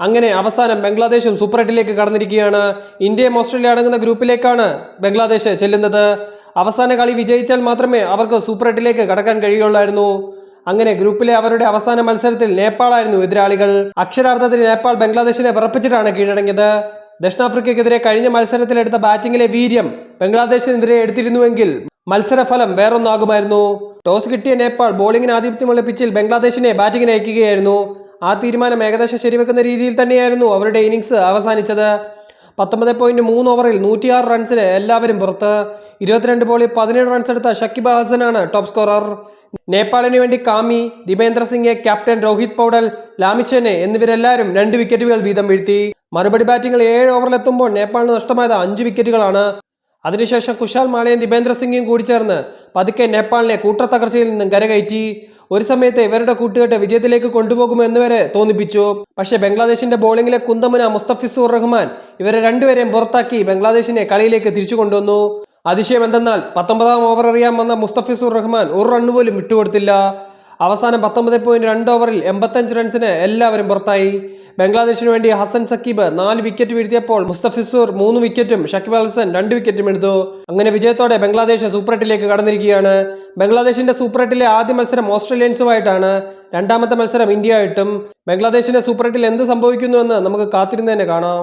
അങ്ങനെ അവസാനം ബംഗ്ലാദേശും സൂപ്പർ എട്ടിലേക്ക് കടന്നിരിക്കുകയാണ്. ഇന്ത്യയും ഓസ്ട്രേലിയ അടങ്ങുന്ന ഗ്രൂപ്പിലേക്കാണ് ബംഗ്ലാദേശ് ചെല്ലുന്നത്. അവസാന കളി വിജയിച്ചാൽ മാത്രമേ അവർക്ക് സൂപ്പർ എട്ടിലേക്ക് കടക്കാൻ കഴിയുള്ളായിരുന്നു അങ്ങനെ ഗ്രൂപ്പിലെ അവരുടെ അവസാന മത്സരത്തിൽ നേപ്പാളായിരുന്നു എതിരാളികൾ. അക്ഷരാർത്ഥത്തിൽ നേപ്പാൾ ബംഗ്ലാദേശിനെ വിറപ്പിച്ചിട്ടാണ് കീഴടങ്ങിയത്. ദക്ഷിണാഫ്രിക്കയ്ക്കെതിരെ കഴിഞ്ഞ മത്സരത്തിലെടുത്ത ബാറ്റിംഗിലെ വീര്യം ബംഗ്ലാദേശിനെതിരെ എടുത്തിരുന്നുവെങ്കിൽ മത്സരഫലം വേറൊന്നാകുമായിരുന്നു. ടോസ് കിട്ടിയ നേപ്പാൾ ബോളിംഗിന് ആധിപത്യമുള്ള പിച്ചിൽ ബംഗ്ലാദേശിനെ ബാറ്റിംഗിന് അയക്കുകയായിരുന്നു. ആ തീരുമാനം ഏകദേശം ശരിവെക്കുന്ന രീതിയിൽ തന്നെയായിരുന്നു അവരുടെ ഇന്നിങ്സ് അവസാനിച്ചത്. പത്തൊമ്പത് പോയിന്റ് മൂന്ന് ഓവറിൽ നൂറ്റിയാറ് റൺസിന് എല്ലാവരും പുറത്ത്. ഇരുപത്തിരണ്ട് ബോളിൽ പതിനേഴ് റൺസ് എടുത്ത ഷക്കിബ് ഹസനാണ് ടോപ്പ് സ്കോറർ നേപ്പാളിന് വേണ്ടി കാമി ദിപേന്ദ്ര സിംഗ് ക്യാപ്റ്റൻ രോഹിത് പൗഡൽ ലാമിച്ചനെ എന്നിവരെല്ലാവരും രണ്ട് വിക്കറ്റുകൾ വീതം വീഴ്ത്തി. മറുപടി ബാറ്റിംഗിൽ ഏഴ് ഓവറിലെത്തുമ്പോൾ നേപ്പാളിന് നഷ്ടമായത് അഞ്ച് വിക്കറ്റുകളാണ് അതിനുശേഷം കുശാൽ മാളയും ദിപേന്ദ്ര സിംഗും കൂടി ചേർന്ന് പതുക്കെ നേപ്പാളിനെ കൂട്ടത്തകർച്ചയിൽ നിന്നും കരകയറ്റി. ഒരു സമയത്ത് ഇവരുടെ കൂട്ടുകെട്ട് വിജയത്തിലേക്ക് കൊണ്ടുപോകുമെന്ന് വരെ തോന്നിപ്പിച്ചു. പക്ഷേ ബംഗ്ലാദേശിന്റെ ബോളിംഗിലെ കുന്തമുന മുസ്തഫിസുർ റഹ്മാൻ ഇവരെ രണ്ടുപേരെയും പുറത്താക്കി ബംഗ്ലാദേശിനെ കളിയിലേക്ക് തിരിച്ചു കൊണ്ടുവന്നു. അതിശയം എന്തെന്നാൽ പത്തൊമ്പതാം ഓവർ അറിയാൻ വന്ന മുസ്തഫിസുർ റഹ്മാൻ ഒരു റണ്ണ് പോലും വിട്ടുകൊടുത്തില്ല. അവസാനം പത്തൊമ്പത് പോയിന്റ് രണ്ട് ഓവറിൽ എൺപത്തഞ്ച് റൺസിന് എല്ലാവരും പുറത്തായി. ബംഗ്ലാദേശിന് വേണ്ടി ഹസൻ സക്കീബ് നാല് വിക്കറ്റ് വീഴ്ത്തിയപ്പോൾ മുസ്തഫിസൂർ മൂന്ന് വിക്കറ്റും ഷക്കിബ് ഹസൻ രണ്ട് വിക്കറ്റും എടുത്തു. അങ്ങനെ വിജയത്തോടെ ബംഗ്ലാദേശ് സൂപ്പർ എട്ടിലേക്ക് കടന്നിരിക്കുകയാണ്. ബംഗ്ലാദേശിന്റെ സൂപ്പർ എട്ടിലെ ആദ്യ മത്സരം ഓസ്ട്രേലിയൻസുമായിട്ടാണ്. രണ്ടാമത്തെ മത്സരം ഇന്ത്യയായിട്ടും. ബംഗ്ലാദേശിന്റെ സൂപ്പർ എട്ടിൽ എന്ത് സംഭവിക്കുന്നുവെന്ന് നമുക്ക് കാത്തിരുന്ന് തന്നെ കാണാം.